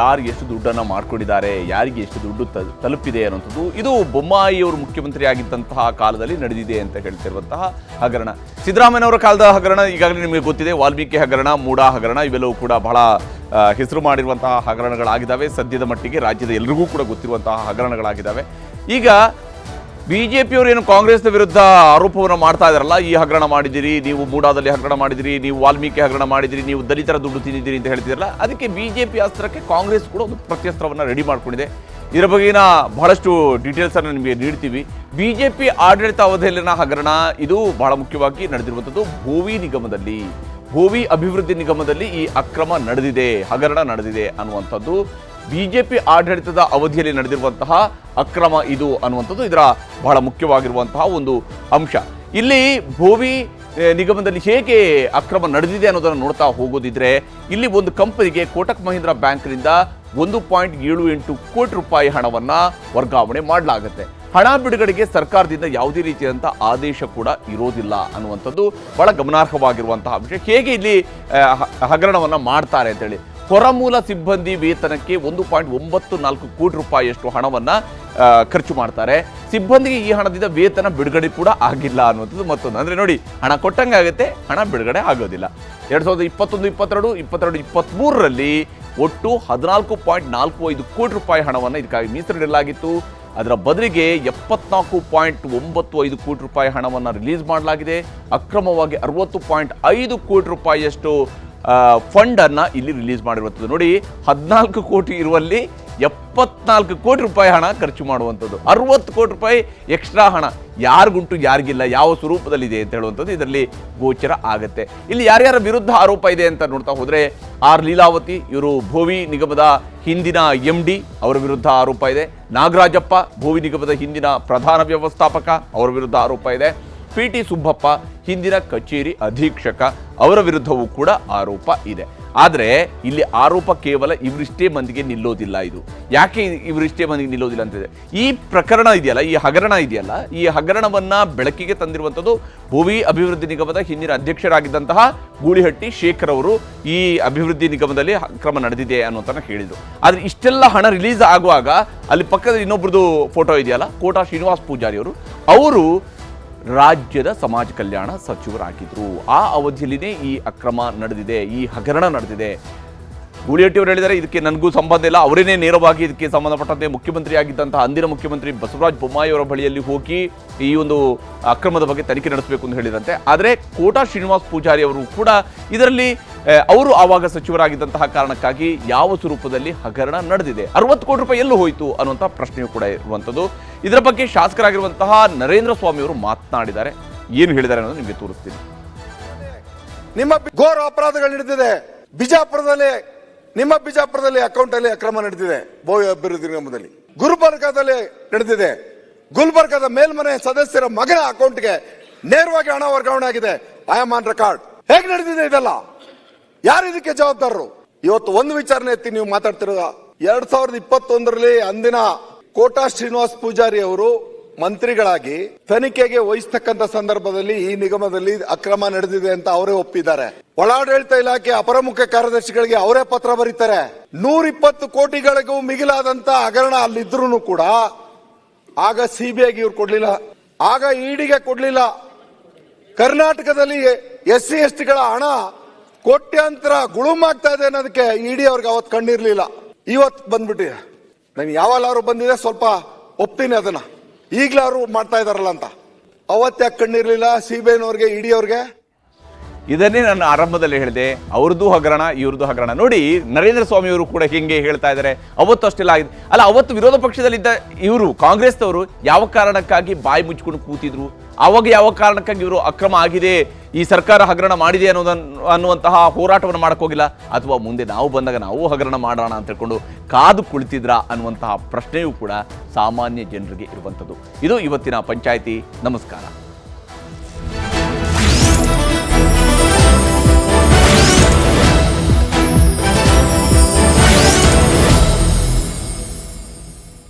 ಯಾರು ಎಷ್ಟು ದುಡ್ಡನ್ನು ಮಾಡ್ಕೊಂಡಿದ್ದಾರೆ, ಯಾರಿಗೆ ಎಷ್ಟು ದುಡ್ಡು ತಲುಪಿದೆ ಅನ್ನೋಂಥದ್ದು ಇದು ಬೊಮ್ಮಾಯಿ ಅವರು ಮುಖ್ಯಮಂತ್ರಿ ಆಗಿದ್ದಂತಹ ಕಾಲದಲ್ಲಿ ನಡೆದಿದೆ ಅಂತ ಹೇಳ್ತಿರುವಂತಹ ಹಗರಣ. ಸಿದ್ದರಾಮಯ್ಯನವರ ಕಾಲದ ಹಗರಣ ಈಗಾಗಲೇ ನಿಮಗೆ ಗೊತ್ತಿದೆ. ವಾಲ್ಮೀಕಿ ಹಗರಣ, ಮೂಡಾ ಹಗರಣ ಇವೆಲ್ಲವೂ ಕೂಡ ಬಹಳ ಹೆಸರು ಮಾಡಿರುವಂತಹ ಹಗರಣಗಳಾಗಿದ್ದಾವೆ. ಸದ್ಯದ ಮಟ್ಟಿಗೆ ರಾಜ್ಯದ ಎಲ್ರಿಗೂ ಕೂಡ ಗೊತ್ತಿರುವಂತಹ ಹಗರಣಗಳಾಗಿದ್ದಾವೆ. ಈಗ ಬಿಜೆಪಿಯವರು ಏನು ಕಾಂಗ್ರೆಸ್ನ ವಿರುದ್ಧ ಆರೋಪವನ್ನು ಮಾಡ್ತಾ ಇದಾರಲ್ಲ, ಈ ಹಗರಣ ಮಾಡಿದಿರಿ ನೀವು ಮೂಡಾದಲ್ಲಿ ಹಗರಣ ಮಾಡಿದಿರಿ ನೀವು ವಾಲ್ಮೀಕಿ ಹಗರಣ ಮಾಡಿದಿರಿ ನೀವು ದಲಿತರ ದುಡ್ಡು ತಿಂದಿದ್ದೀರಿ ಅಂತ ಹೇಳ್ತಿದ್ರಲ್ಲ, ಅದಕ್ಕೆ ಬಿಜೆಪಿ ಅಸ್ತ್ರಕ್ಕೆ ಕಾಂಗ್ರೆಸ್ ಕೂಡ ಒಂದು ಪ್ರತ್ಯಸ್ತ್ರವನ್ನು ರೆಡಿ ಮಾಡ್ಕೊಂಡಿದೆ. ಇದರ ಬಗ್ಗೆನ ಬಹಳಷ್ಟು ಡೀಟೇಲ್ಸನ್ನು ನಿಮಗೆ ನೀಡ್ತೀವಿ. ಬಿಜೆಪಿ ಆಡಳಿತ ಅವಧಿಯಲ್ಲಿನ ಹಗರಣ, ಇದು ಬಹಳ ಮುಖ್ಯವಾಗಿ ನಡೆದಿರುವಂಥದ್ದು ಭೂವಿ ನಿಗಮದಲ್ಲಿ. ಭೂವಿ ಅಭಿವೃದ್ಧಿ ನಿಗಮದಲ್ಲಿ ಈ ಅಕ್ರಮ ನಡೆದಿದೆ, ಹಗರಣ ನಡೆದಿದೆ ಅನ್ನುವಂಥದ್ದು ಬಿಜೆಪಿ ಆಡಳಿತದ ಅವಧಿಯಲ್ಲಿ ನಡೆದಿರುವಂತಹ ಅಕ್ರಮ ಇದು ಅನ್ನುವಂಥದ್ದು ಇದರ ಬಹಳ ಮುಖ್ಯವಾಗಿರುವಂತಹ ಒಂದು ಅಂಶ. ಇಲ್ಲಿ ಭೂವಿ ನಿಗಮದಲ್ಲಿ ಹೇಗೆ ಅಕ್ರಮ ನಡೆದಿದೆ ಅನ್ನೋದನ್ನು ನೋಡ್ತಾ ಹೋಗೋದಿದ್ರೆ, ಇಲ್ಲಿ ಒಂದು ಕಂಪನಿಗೆ ಕೋಟಕ್ ಮಹೀಂದ್ರ ಬ್ಯಾಂಕ್ನಿಂದ ಒಂದು ಪಾಯಿಂಟ್ ಏಳು ಎಂಟು ಕೋಟಿ ರೂಪಾಯಿ ಹಣವನ್ನ ವರ್ಗಾವಣೆ ಮಾಡಲಾಗುತ್ತೆ. ಹಣ ಬಿಡುಗಡೆಗೆ ಸರ್ಕಾರದಿಂದ ಯಾವುದೇ ರೀತಿಯಾದಂಥ ಆದೇಶ ಕೂಡ ಇರೋದಿಲ್ಲ ಅನ್ನುವಂಥದ್ದು ಬಹಳ ಗಮನಾರ್ಹವಾಗಿರುವಂತಹ ಅಂಶ. ಹೇಗೆ ಇಲ್ಲಿ ಹಗರಣವನ್ನ ಮಾಡ್ತಾರೆ ಅಂತೇಳಿ. ಹೊರಮೂಲ ಸಿಬ್ಬಂದಿ ವೇತನಕ್ಕೆ ಒಂದು ಪಾಯಿಂಟ್ ಒಂಬತ್ತು ನಾಲ್ಕು ಕೋಟಿ ರೂಪಾಯಿಯಷ್ಟು ಹಣವನ್ನು ಖರ್ಚು ಮಾಡ್ತಾರೆ. ಸಿಬ್ಬಂದಿಗೆ ಈ ಹಣದಿಂದ ವೇತನ ಬಿಡುಗಡೆ ಕೂಡ ಆಗಿಲ್ಲ ಅನ್ನುವಂಥದ್ದು ಮತ್ತೊಂದು. ಅಂದ್ರೆ ನೋಡಿ, ಹಣ ಕೊಟ್ಟಂಗೆ ಆಗುತ್ತೆ, ಹಣ ಬಿಡುಗಡೆ ಆಗೋದಿಲ್ಲ. ಎರಡು ಸಾವಿರದ ಇಪ್ಪತ್ತೊಂದು, ಇಪ್ಪತ್ತೆರಡು ಇಪ್ಪತ್ತೆರಡು, ಇಪ್ಪತ್ತ್ಮೂರರಲ್ಲಿ ಒಟ್ಟು ಹದಿನಾಲ್ಕು ಪಾಯಿಂಟ್ ನಾಲ್ಕು ಐದು ಕೋಟಿ ರೂಪಾಯಿ ಹಣವನ್ನು ಇದಕ್ಕಾಗಿ ಮೀಸಲಿಡಲಾಗಿತ್ತು. ಅದರ ಬದಲಿಗೆ ಎಪ್ಪತ್ನಾಲ್ಕು ಪಾಯಿಂಟ್ ಒಂಬತ್ತು ಐದು ಕೋಟಿ ರೂಪಾಯಿ ಹಣವನ್ನು ರಿಲೀಸ್ ಮಾಡಲಾಗಿದೆ. ಅಕ್ರಮವಾಗಿ ಅರವತ್ತು ಪಾಯಿಂಟ್ ಐದು ಕೋಟಿ ರೂಪಾಯಿಯಷ್ಟು ಫಂಡ್ ಅನ್ನ ಇಲ್ಲಿ ರಿಲೀಸ್ ಮಾಡಿರುವಂಥದ್ದು. ನೋಡಿ, ಹದಿನಾಲ್ಕು ಕೋಟಿ ಇರುವಲ್ಲಿ ಎಪ್ಪತ್ನಾಲ್ಕು ಕೋಟಿ ರೂಪಾಯಿ ಹಣ ಖರ್ಚು ಮಾಡುವಂಥದ್ದು. ಅರವತ್ತು ಕೋಟಿ ರೂಪಾಯಿ ಎಕ್ಸ್ಟ್ರಾ ಹಣ. ಯಾರಿಗುಂಟು ಯಾರಿಗಿಲ್ಲ, ಯಾವ ಸ್ವರೂಪದಲ್ಲಿದೆ ಅಂತ ಹೇಳುವಂಥದ್ದು ಇದರಲ್ಲಿ ಗೋಚರ ಆಗುತ್ತೆ. ಇಲ್ಲಿ ಯಾರ್ಯಾರ ವಿರುದ್ಧ ಆರೋಪ ಇದೆ ಅಂತ ನೋಡ್ತಾ ಹೋದರೆ, ಆರ್ ಲೀಲಾವತಿ, ಇವರು ಭೋವಿ ನಿಗಮದ ಹಿಂದಿನ ಎಂ ಡಿ ಅವರ ವಿರುದ್ಧ ಆರೋಪ ಇದೆ. ನಾಗರಾಜಪ್ಪ, ಭೋವಿ ನಿಗಮದ ಹಿಂದಿನ ಪ್ರಧಾನ ವ್ಯವಸ್ಥಾಪಕ, ಅವರ ವಿರುದ್ಧ ಆರೋಪ ಇದೆ. ಪಿ ಟಿ ಸುಬ್ಬಪ್ಪ, ಹಿಂದಿನ ಕಚೇರಿ ಅಧೀಕ್ಷಕ, ಅವರ ವಿರುದ್ಧವೂ ಕೂಡ ಆರೋಪ ಇದೆ. ಆದರೆ ಇಲ್ಲಿ ಆರೋಪ ಕೇವಲ ಇವರಿಷ್ಟೇ ಮಂದಿಗೆ ನಿಲ್ಲೋದಿಲ್ಲ ಇದು. ಯಾಕೆ ಇವರಿಷ್ಟೇ ಮಂದಿಗೆ ನಿಲ್ಲೋದಿಲ್ಲ ಅಂತಿದೆ ಈ ಪ್ರಕರಣ ಇದೆಯಲ್ಲ, ಈ ಹಗರಣ ಇದೆಯಲ್ಲ, ಈ ಹಗರಣವನ್ನು ಬೆಳಕಿಗೆ ತಂದಿರುವಂಥದ್ದು ಭೂವಿ ಅಭಿವೃದ್ಧಿ ನಿಗಮದ ಹಿಂದಿನ ಅಧ್ಯಕ್ಷರಾಗಿದ್ದಂತಹ ಗೂಳಿಹಟ್ಟಿ ಶೇಖರ್ ಅವರು ಈ ಅಭಿವೃದ್ಧಿ ನಿಗಮದಲ್ಲಿ ಕ್ರಮ ನಡೆದಿದೆ ಅನ್ನೋತನ ಹೇಳಿದರು. ಆದರೆ ಇಷ್ಟೆಲ್ಲ ಹಣ ರಿಲೀಸ್ ಆಗುವಾಗ ಅಲ್ಲಿ ಪಕ್ಕದ ಇನ್ನೊಬ್ಬರದು ಫೋಟೋ ಇದೆಯಲ್ಲ, ಕೋಟಾ ಶ್ರೀನಿವಾಸ್ ಪೂಜಾರಿ ಅವರು ಅವರು ರಾಜ್ಯದ ಸಮಾಜ ಕಲ್ಯಾಣ ಸಚಿವರಾಗಿದ್ದರು ಆ ಅವಧಿಯಲ್ಲಿನೇ ಈ ಅಕ್ರಮ ನಡೆದಿದೆ, ಈ ಹಗರಣ ನಡೆದಿದೆ. ಗೂಳಿಹಟ್ಟಿ ಅವರು ಹೇಳಿದ್ದಾರೆ ಇದಕ್ಕೆ ನನಗೂ ಸಂಬಂಧ ಇಲ್ಲ. ಅವರೇನೇ ನೇರವಾಗಿ ಇದಕ್ಕೆ ಸಂಬಂಧಪಟ್ಟಂತೆ ಮುಖ್ಯಮಂತ್ರಿ ಆಗಿದ್ದಂತಹ ಅಂದಿನ ಮುಖ್ಯಮಂತ್ರಿ ಬಸವರಾಜ ಬೊಮ್ಮಾಯಿ ಅವರ ಬಳಿಯಲ್ಲಿ ಹೋಗಿ ಈ ಒಂದು ಅಕ್ರಮದ ಬಗ್ಗೆ ತನಿಖೆ ನಡೆಸಬೇಕು ಅಂತ ಹೇಳಿದಂತೆ ಆದರೆ ಕೋಟಾ ಶ್ರೀನಿವಾಸ್ ಪೂಜಾರಿ ಅವರು ಕೂಡ ಇದರಲ್ಲಿ ಅವರು ಆವಾಗ ಸಚಿವರಾಗಿದ್ದಂತಹ ಕಾರಣಕ್ಕಾಗಿ ಯಾವ ಸ್ವರೂಪದಲ್ಲಿ ಹಗರಣ ನಡೆದಿದೆ? ಅರವತ್ತು ಕೋಟಿ ರೂಪಾಯಿ ಎಲ್ಲೂ ಹೋಯಿತು ಅನ್ನುವಂಥ ಪ್ರಶ್ನೆಯೂ ಕೂಡ ಇರುವಂಥದ್ದು. ಇದರ ಬಗ್ಗೆ ಶಾಸಕರಾಗಿರುವಂತಹ ನರೇಂದ್ರ ಸ್ವಾಮಿ ಅವರು ಮಾತನಾಡಿದ್ದಾರೆ. ಏನು ಹೇಳಿದ್ದಾರೆ ಅನ್ನೋದು ನಿಮಗೆ ತೋರಿಸ್ತೀನಿ. ನಿಮ್ಮ ಘೋರ ಅಪರಾಧಗಳು ನಡೆದಿದೆ. ಬಿಜಾಪುರದಲ್ಲಿ, ನಿಮ್ಮ ಬಿಜಾಪುರದಲ್ಲಿ ಅಕೌಂಟ್ ಅಲ್ಲಿ ಅಕ್ರಮ ನಡೆದಿದೆ. ಭವ್ಯ ಅಭಿವೃದ್ಧಿ ನಿಗಮದಲ್ಲಿ. ಗುಲ್ಬರ್ಗಾದಲ್ಲಿ ನಡೆದಿದೆ. ಗುಲ್ಬರ್ಗದ ಮೇಲ್ಮನೆ ಸದಸ್ಯರ ಮಗನ ಅಕೌಂಟ್ಗೆ ನೇರವಾಗಿ ಹಣ ವರ್ಗಾವಣೆ ಆಗಿದೆ. ಆಯಮಾನ್ ರೆಕಾರ್ಡ್ ಹೇಗೆ ನಡೆದಿದೆ ಇದೆಲ್ಲ? ಯಾರು ಇದಕ್ಕೆ ಜವಾಬ್ದಾರರು? ಇವತ್ತು ಒಂದು ವಿಚಾರಣೆ ಎತ್ತಿ ನೀವು ಮಾತಾಡ್ತಿರೋ ಎರಡ್ ಸಾವಿರದ ಇಪ್ಪತ್ತೊಂದರಲ್ಲಿ ಅಂದಿನ ಕೋಟಾ ಶ್ರೀನಿವಾಸ್ ಪೂಜಾರಿ ಅವರು ಮಂತ್ರಿಗಳಾಗಿ ತನಿಖೆಗೆ ವಹಿಸ್ತಕ್ಕಂತ ಸಂದರ್ಭದಲ್ಲಿ ಈ ನಿಗಮದಲ್ಲಿ ಅಕ್ರಮ ನಡೆದಿದೆ ಅಂತ ಅವರೇ ಒಪ್ಪಿದ್ದಾರೆ. ಒಳಾಡಳಿತ ಇಲಾಖೆ ಅಪರ ಮುಖ್ಯ ಕಾರ್ಯದರ್ಶಿಗಳಿಗೆ ಅವರೇ ಪತ್ರ ಬರೀತಾರೆ. ನೂರಿಪ್ಪತ್ತು ಕೋಟಿಗಳಿಗೂ ಮಿಗಿಲಾದಂತ ಹಗರಣ ಅಲ್ಲಿದ್ರು ಕೂಡ ಆಗ ಸಿಬಿಐಗೆ ಇವ್ರು ಕೊಡ್ಲಿಲ್ಲ. ಆಗ ಇಡಿಗೆ ಕೊಡ್ಲಿಲ್ಲ. ಕರ್ನಾಟಕದಲ್ಲಿ ಎಸ್ ಸಿ ಎಸ್ ಟಿಗಳ ಹಣ ಕೋಟ್ಯಾಂತರ ಗುಳುಮಾಗ್ತಾ ಇದೆ ಅನ್ನೋದಕ್ಕೆ ಇಡಿ ಅವ್ರಿಗೆ ಅವತ್ತು ಕಣ್ಣಿರಲಿಲ್ಲ. ಇವತ್ತು ಬಂದ್ಬಿಟ್ಟಿದೆ ನಾನು ಯಾವಾಗಲಾದ್ರು ಬಂದಿದೆ ಸ್ವಲ್ಪ ಒಪ್ತೀನಿ ಅದನ್ನ. ಈಗಲಾರು ಮಾಡ್ತಾ ಇದಾರಲ್ಲ ಅಂತ. ಅವತ್ತ್ಯಾಕೆ ಕಣ್ಣಿರ್ಲಿಲ್ಲ ಸಿಬಿಐನವ್ರಿಗೆ ಇಡಿ ಅವ್ರಿಗೆ? ಇದನ್ನೇ ನಾನು ಆರಂಭದಲ್ಲಿ ಹೇಳಿದೆ. ಅವ್ರದ್ದು ಹಗರಣ, ಇವ್ರದ್ದು ಹಗರಣ. ನೋಡಿ, ನರೇಂದ್ರ ಸ್ವಾಮಿ ಅವರು ಕೂಡ ಹಿಂಗೆ ಹೇಳ್ತಾ ಇದ್ದಾರೆ ಅವತ್ತು ಅಷ್ಟೆಲ್ಲ ಆಗಿದೆ. ಅಲ್ಲ, ಅವತ್ತು ವಿರೋಧ ಪಕ್ಷದಲ್ಲಿದ್ದ ಇವರು ಕಾಂಗ್ರೆಸ್ನವರು ಯಾವ ಕಾರಣಕ್ಕಾಗಿ ಬಾಯಿ ಮುಚ್ಚಿಕೊಂಡು ಕೂತಿದ್ರು? ಅವಾಗ ಯಾವ ಕಾರಣಕ್ಕಾಗಿ ಇವರು ಅಕ್ರಮ ಆಗಿದೆ? ಈ ಸರ್ಕಾರ ಹಗರಣ ಮಾಡಿದೆ ಅನ್ನೋದನ್ನು ಅನ್ನುವಂತಹ ಹೋರಾಟವನ್ನು ಮಾಡೋಕ್ಕೋಗಿಲ್ಲ ಅಥವಾ ಮುಂದೆ ನಾವು ಬಂದಾಗ ನಾವು ಹಗರಣ ಮಾಡೋಣ ಅಂತ ಹೇಳ್ಕೊಂಡು ಕಾದು ಕುಳಿತಿದ್ರ ಅನ್ನುವಂತಹ ಪ್ರಶ್ನೆಯೂ ಕೂಡ ಸಾಮಾನ್ಯ ಜನರಿಗೆ ಇರುವಂಥದ್ದು. ಇದು ಇವತ್ತಿನ ಪಂಚಾಯಿತಿ. ನಮಸ್ಕಾರ.